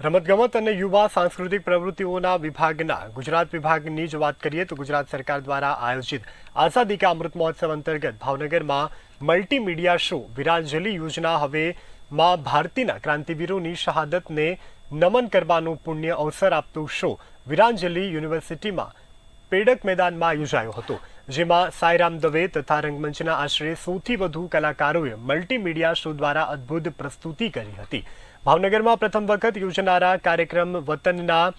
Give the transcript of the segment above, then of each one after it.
રમતગમત અને યુવા સાંસ્કૃતિક પ્રવૃત્તિઓના વિભાગના ગુજરાત વિભાગની જ વાત કરીએ તો ગુજરાત સરકાર દ્વારા આયોજિત આઝાદી કા અમૃત મહોત્સવ અંતર્ગત ભાવનગરમાં મલ્ટીમીડિયા શો વિરાંજલી યોજના હવે માં ભારતીના ક્રાંતિવીરોની શહાદતને નમન કરવાનો પુણ્ય અવસર આપતો શો વિરાંજલી યુનિવર્સિટીમાં પેડક મેદાનમાં યોજાયો હતો, જેમાં સાયરામ દવે તથા રંગમંચના આશરે સૌથી વધુ કલાકારોએ મલ્ટીમીડિયા શો દ્વારા અદ્ભુત પ્રસ્તુતિ કરી હતી. ભાવનગરમાં પ્રથમ વખત યોજનારા કાર્યક્રમ વતનના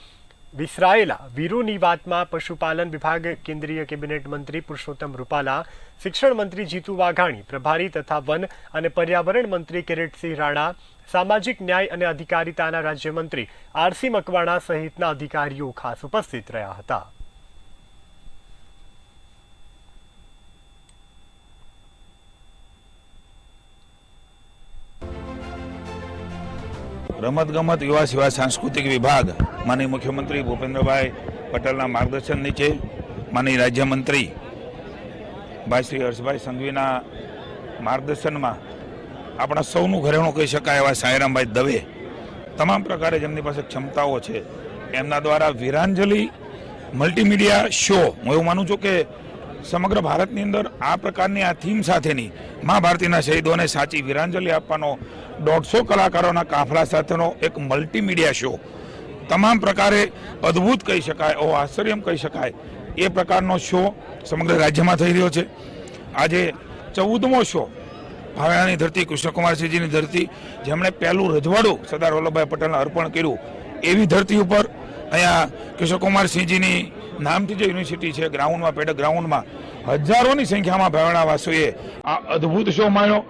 વિસરાયેલા વીરોની વાતમાં પશુપાલન વિભાગ કેન્દ્રીય કેબિનેટ મંત્રી પુરુષોત્તમ રૂપાલા, શિક્ષણ મંત્રી જીતુ વાઘાણી, પ્રભારી તથા વન અને પર્યાવરણ મંત્રી કિરીટસિંહ રાણા, સામાજિક ન્યાય અને અધિકારિતાના રાજ્યમંત્રી આરસી મકવાણા સહિતના અધિકારીઓ ખાસ ઉપસ્થિત રહ્યા હતા. રમતગમત, યુવા સેવા, સાંસ્કૃતિક વિભાગ, માનીય મુખ્યમંત્રી ભૂપેન્દ્રભાઈ પટેલના માર્ગદર્શન નીચે, માનીય રાજ્યમંત્રી ભાઈ શ્રી હર્ષભાઈ સંઘવીના માર્ગદર્શનમાં આપણા સૌનું ઘરેણું કહી શકાય એવા સાયરામભાઈ દવે. તમામ પ્રકારે જેમની પાસે ક્ષમતાઓ છે, એમના દ્વારા વીરાંજલિ મલ્ટીમીડિયા શો, હું એવું માનું છું કે સમગ્ર ભારતની અંદર આ પ્રકારની આ થીમ સાથેની મા ભારતીના શહીદોને સાચી વીરાંજલિ આપવાનો, દોઢસો કલાકારોના કાફલા સાથેનો એક મલ્ટીમીડિયા શો તમામ પ્રકારે અદ્ભુત કહી શકાય ઓ આશ્ચર્યમ કહી શકાય, એ પ્રકારનો શો સમગ્ર રાજ્યમાં થઈ રહ્યો છે. આજે ચૌદમો શો ભાવેણાની ધરતી કૃષ્ણકુમારસિંહજીની ધરતી, જેમણે પહેલું રજવાડું સરદાર વલ્લભભાઈ પટેલને અર્પણ કર્યું એવી ધરતી ઉપર અહીંયા કૃષ્ણકુમારસિંહજીની નામથી જે યુનિવર્સિટી છે ગ્રાઉન્ડમાં પેડક ગ્રાઉન્ડમાં હજારોની સંખ્યામાં ભાવણાવાસીઓએ આ અદ્ભુત શો માણ્યો.